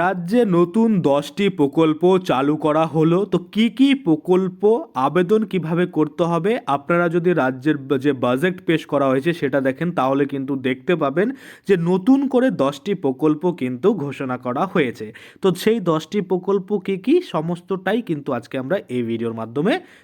রাজ্যে নতুন দশটি প্রকল্প চালু করা হলো, তো কি কি প্রকল্প আবেদন কীভাবে করতে হবে? আপনারা যদি রাজ্যের যে বাজেট পেশ করা হয়েছে সেটা দেখেন, তাহলে কিন্তু দেখতে পাবেন যে নতুন করে দশটি প্রকল্প কিন্তু ঘোষণা করা হয়েছে। তো সেই দশটি প্রকল্প কি কি? সমস্তটাই কিন্তু আজকে আমরা এই ভিডিওর মাধ্যমে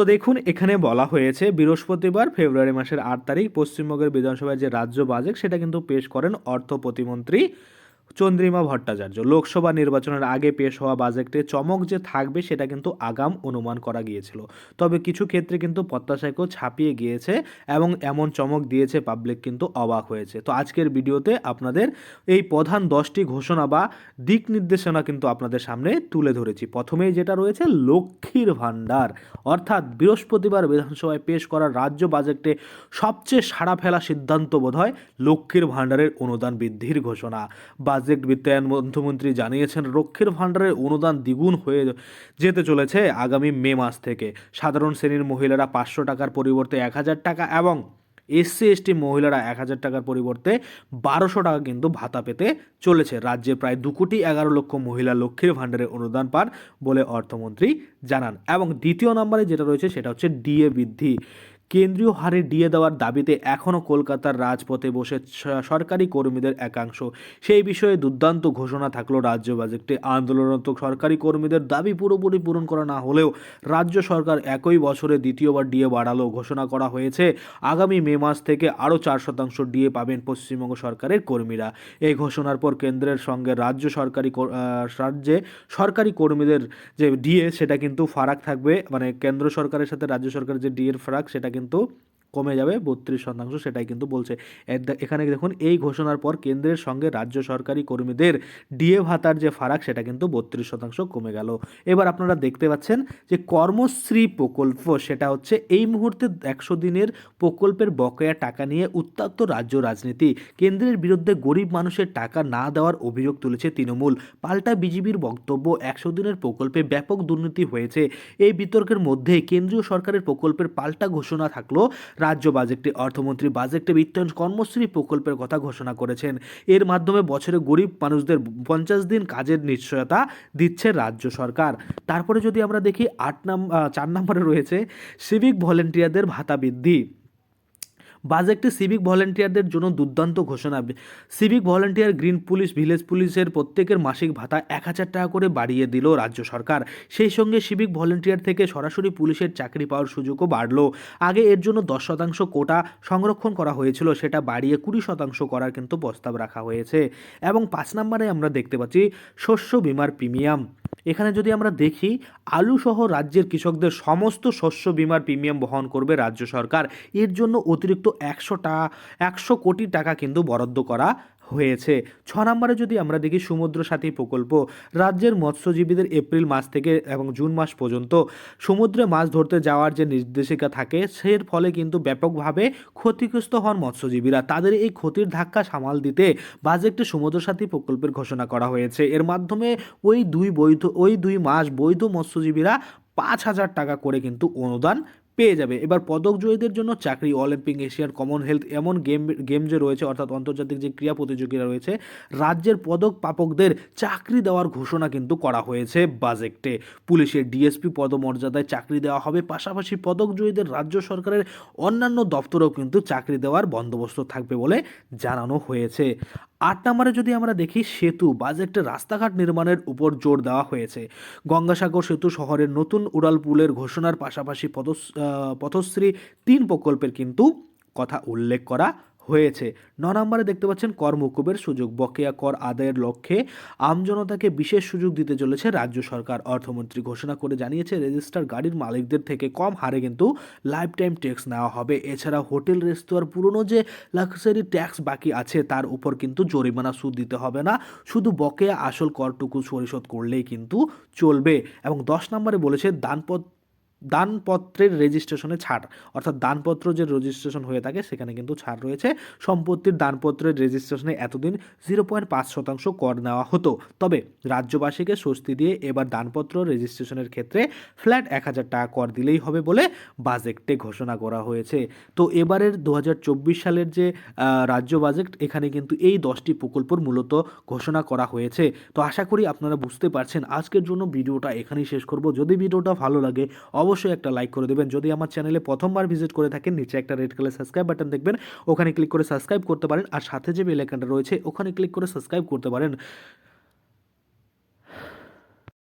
তো দেখুন, এখানে বলা হয়েছে বৃহস্পতিবার, ফেব্রুয়ারি মাসের আট তারিখ পশ্চিমবঙ্গের বিধানসভায় যে রাজ্য বাজেট, সেটা কিন্তু পেশ করেন অর্থ প্রতিমন্ত্রী চন্দ্রিমা ভট্টাচার্য। লোকসভা নির্বাচনের আগে পেশ হওয়া বাজেটে চমক যে থাকবে সেটা কিন্তু আগাম অনুমান করা গিয়েছিল। তবে কিছু ক্ষেত্রে কিন্তু প্রত্যাশাকেও ছাপিয়ে গিয়েছে এবং এমন চমক দিয়েছে পাবলিক কিন্তু অবাক হয়েছে। তো আজকের ভিডিওতে আপনাদের এই প্রধান দশটি ঘোষণা বা দিক নির্দেশনা কিন্তু আপনাদের সামনে তুলে ধরেছি। প্রথমেই যেটা রয়েছে, লক্ষ্মীর ভাণ্ডার। অর্থাৎ বৃহস্পতিবার বিধানসভায় পেশ করা রাজ্য বাজেটে সবচেয়ে সাড়া ফেলা সিদ্ধান্ত বোধ হয় লক্ষ্মীর ভাণ্ডারের অনুদান বৃদ্ধির ঘোষণা। বাজেট বিত্তায়ন মন্ত্রমন্ত্রী জানিয়েছেন লক্ষ্মীর ভাণ্ডারের অনুদান দ্বিগুণ হয়ে যেতে চলেছে আগামী মে মাস থেকে। সাধারণ শ্রেণির মহিলারা পাঁচশো টাকার পরিবর্তে এক হাজার টাকা এবং এসসি, এসটি মহিলারা এক হাজার টাকার পরিবর্তে বারোশো টাকা কিন্তু ভাতা পেতে চলেছে। রাজ্যে প্রায় দু কোটি এগারো লক্ষ মহিলা লক্ষ্মীর ভাণ্ডারের অনুদান পান বলে অর্থমন্ত্রী জানান। এবং দ্বিতীয় নম্বরে যেটা রয়েছে, সেটা হচ্ছে ডিএ বৃদ্ধি। কেন্দ্রীয় হারে ডিএ দেওয়ার দাবিতে এখনও কলকাতার রাজপথে বসে সরকারি কর্মীদের একাংশ। সেই বিষয়ে দুর্দান্ত ঘোষণা থাকল রাজ্য বাজেটে। আন্দোলনরত সরকারি কর্মীদের দাবি পুরোপুরি পূরণ করা না হলেও রাজ্য সরকার একই বছরে দ্বিতীয়বার ডিএ বাড়ালো ঘোষণা করা হয়েছে। আগামী মে মাস থেকে আরও চার শতাংশ ডিএ পাবেন পশ্চিমবঙ্গ সরকারের কর্মীরা। এই ঘোষণার পর কেন্দ্রের সঙ্গে রাজ্য সরকারি কর- রাজ্যে সরকারি কর্মীদের যে ডিএ, সেটা কিন্তু ফারাক থাকবে। মানে কেন্দ্র সরকারের সাথে রাজ্য সরকারের যে ডিএর ফারাক, সেটা কিন্তু কমে যাবে, বত্রিশ শতাংশ সেটাই কিন্তু বলছে। এখানে দেখুন, এই ঘোষণার পর কেন্দ্রের সঙ্গে রাজ্য সরকারি কর্মীদের ডিএ ভাতার যে ফারাক, সেটা কিন্তু বত্রিশ শতাংশ কমে গেল। এবার আপনারা দেখতে পাচ্ছেন যে কর্মশ্রী প্রকল্প, সেটা হচ্ছে এই মুহূর্তে একশো দিনের প্রকল্পের বকেয়া টাকা নিয়ে উত্তপ্ত রাজ্য রাজনীতি। কেন্দ্রের বিরুদ্ধে গরিব মানুষের টাকা না দেওয়ার অভিযোগ তুলেছে তৃণমূল। পাল্টা বিজেপির বক্তব্য, একশো দিনের প্রকল্পে ব্যাপক দুর্নীতি হয়েছে। এই বিতর্কের মধ্যে কেন্দ্রীয় সরকারের প্রকল্পের পাল্টা ঘোষণা থাকল রাজ্য বাজেটে অর্থমন্ত্রী বাজেটে বিত্তায়ন কর্মশ্রী প্রকল্পের কথা ঘোষণা করেছেন। এর মাধ্যমে বছরে গরিব মানুষদের পঞ্চাশ দিন কাজের নিশ্চয়তা দিচ্ছে রাজ্য সরকার। তারপরে যদি আমরা দেখি আট নাম্বার চার নম্বরে রয়েছে সিভিক ভলেন্টিয়ারদের ভাতা বৃদ্ধি। বাজেটে সিভিক ভলেন্টিয়ারদের জন্য দুর্দান্ত ঘোষণা। Civic volunteer green police village পুলিশের প্রত্যেকের মাসিক ভাতা এক হাজার টাকা করে বাড়িয়ে দিল রাজ্য সরকার। সেই সঙ্গে সিভিক ভলেন্টিয়ার থেকে সরাসরি পুলিশের চাকরি পাওয়ার সুযোগও বাড়ল। আগে এর জন্য দশ শতাংশ কোটা সংরক্ষণ করা হয়েছিল, সেটা বাড়িয়ে কুড়ি শতাংশ করার কিন্তু প্রস্তাব রাখা হয়েছে। এবং পাঁচ নম্বরে আমরা দেখতে পাচ্ছি শস্য বিমার প্রিমিয়াম এখানে যদি আমরা দেখি আলুসহ রাজ্যের কৃষকদের সমস্ত শস্য বিমার প্রিমিয়াম বহন করবে রাজ্য সরকার। এর জন্য অতিরিক্ত একশো টাকা একশো কোটি টাকা কিন্তু বরাদ্দ করা হয়েছে। ছ নম্বরে যদি আমরা দেখি সমুদ্র সাথী প্রকল্প, রাজ্যের মৎস্যজীবীদের এপ্রিল মাস থেকে এবং জুন মাস পর্যন্ত সমুদ্রে মাছ ধরতে যাওয়ার যে নির্দেশিকা থাকে, সের ফলে কিন্তু ব্যাপকভাবে ক্ষতিগ্রস্ত হন মৎস্যজীবীরা। তাদের এই ক্ষতির ধাক্কা সামাল দিতে বাজেটে সমুদ্র সাথী প্রকল্পের ঘোষণা করা হয়েছে। এর মাধ্যমে ওই দুই বৈধ, ওই দুই মাস বৈধ মৎস্যজীবীরা পাঁচ হাজার টাকা করে কিন্তু অনুদান পেয়ে যাবে। এবার পদক জয়ীদের জন্য চাকরি অলিম্পিক এশিয়ান কমনওয়েলথ এমন গেম গেম যে রয়েছে, অর্থাৎ আন্তর্জাতিক যে ক্রীড়া প্রতিযোগিতা রয়েছে, রাজ্যের পদক প্রাপকদের চাকরি দেওয়ার ঘোষণা কিন্তু করা হয়েছে বাজেটে। পুলিশের ডিএসপি পদমর্যাদায় চাকরি দেওয়া হবে, পাশাপাশি পদক জয়ীদের রাজ্য সরকারের অন্যান্য দপ্তরেও কিন্তু চাকরি দেওয়ার বন্দোবস্ত থাকবে বলে জানানো হয়েছে। আট নম্বরে যদি আমরা দেখি সেতু বাজেটে রাস্তাঘাট নির্মাণের উপর জোর দেওয়া হয়েছে, গঙ্গাসাগর সেতু শহরের নতুন উড়াল পুলের ঘোষণার পাশাপাশি পথশ্রী তিন প্রকল্পের কিন্তু কথা উল্লেখ করা হয়েছে। ন নম্বরে দেখতে পাচ্ছেন কর মকুবের সুযোগ। বকেয়া কর আদায়ের লক্ষ্যে আমজনতাকে বিশেষ সুযোগ দিতে চলেছে রাজ্য সরকার। অর্থমন্ত্রী ঘোষণা করে জানিয়েছে, রেজিস্টার গাড়ির মালিকদের থেকে কম হারে কিন্তু লাইফ টাইম ট্যাক্স নেওয়া হবে। এছাড়া হোটেল রেস্তোরাঁর পুরনো যে লাক্সারি ট্যাক্স বাকি আছে, তার উপর কিন্তু জরিমানা সুদ দিতে হবে না। শুধু বকেয়া আসল করটুকু পরিশোধ করলেই কিন্তু চলবে। এবং দশ নম্বরে বলেছে দানপত্র দানপত্রের রেজিস্ট্রেশনে ছাড়। অর্থাৎ দানপত্র যে রেজিস্ট্রেশন হয়ে থাকে, সেখানে কিন্তু ছাড় রয়েছে। সম্পত্তির দানপত্রের রেজিস্ট্রেশনে এতদিন জিরো পয়েন্ট পাঁচ শতাংশ কর নেওয়া হতো। তবে রাজ্যবাসীকে স্বস্তি দিয়ে এবার দানপত্র রেজিস্ট্রেশনের ক্ষেত্রে ফ্ল্যাট এক হাজার টাকা কর দিলেই হবে বলে বাজেটে ঘোষণা করা হয়েছে। তো এবারের দু হাজার চব্বিশ সালের যে রাজ্য বাজেট, এখানে কিন্তু এই দশটি প্রকল্পর মূলত ঘোষণা করা হয়েছে। তো আশা করি আপনারা বুঝতে পারছেন। আজকের জন্য ভিডিওটা এখানেই শেষ করব। যদি ভিডিওটা ভালো লাগে অবশ্যই একটা লাইক করে দেবেন। যদি আমার চ্যানেলে প্রথমবার ভিজিট করে থাকেন, নিচে একটা রেড কালার সাবস্ক্রাইব বাটন দেখবেন, ওখানে ক্লিক করে সাবস্ক্রাইব করতে পারেন। আর সাথে যে বেল আইকনটা রয়েছে, ওখানে ক্লিক করে সাবস্ক্রাইব করতে পারেন।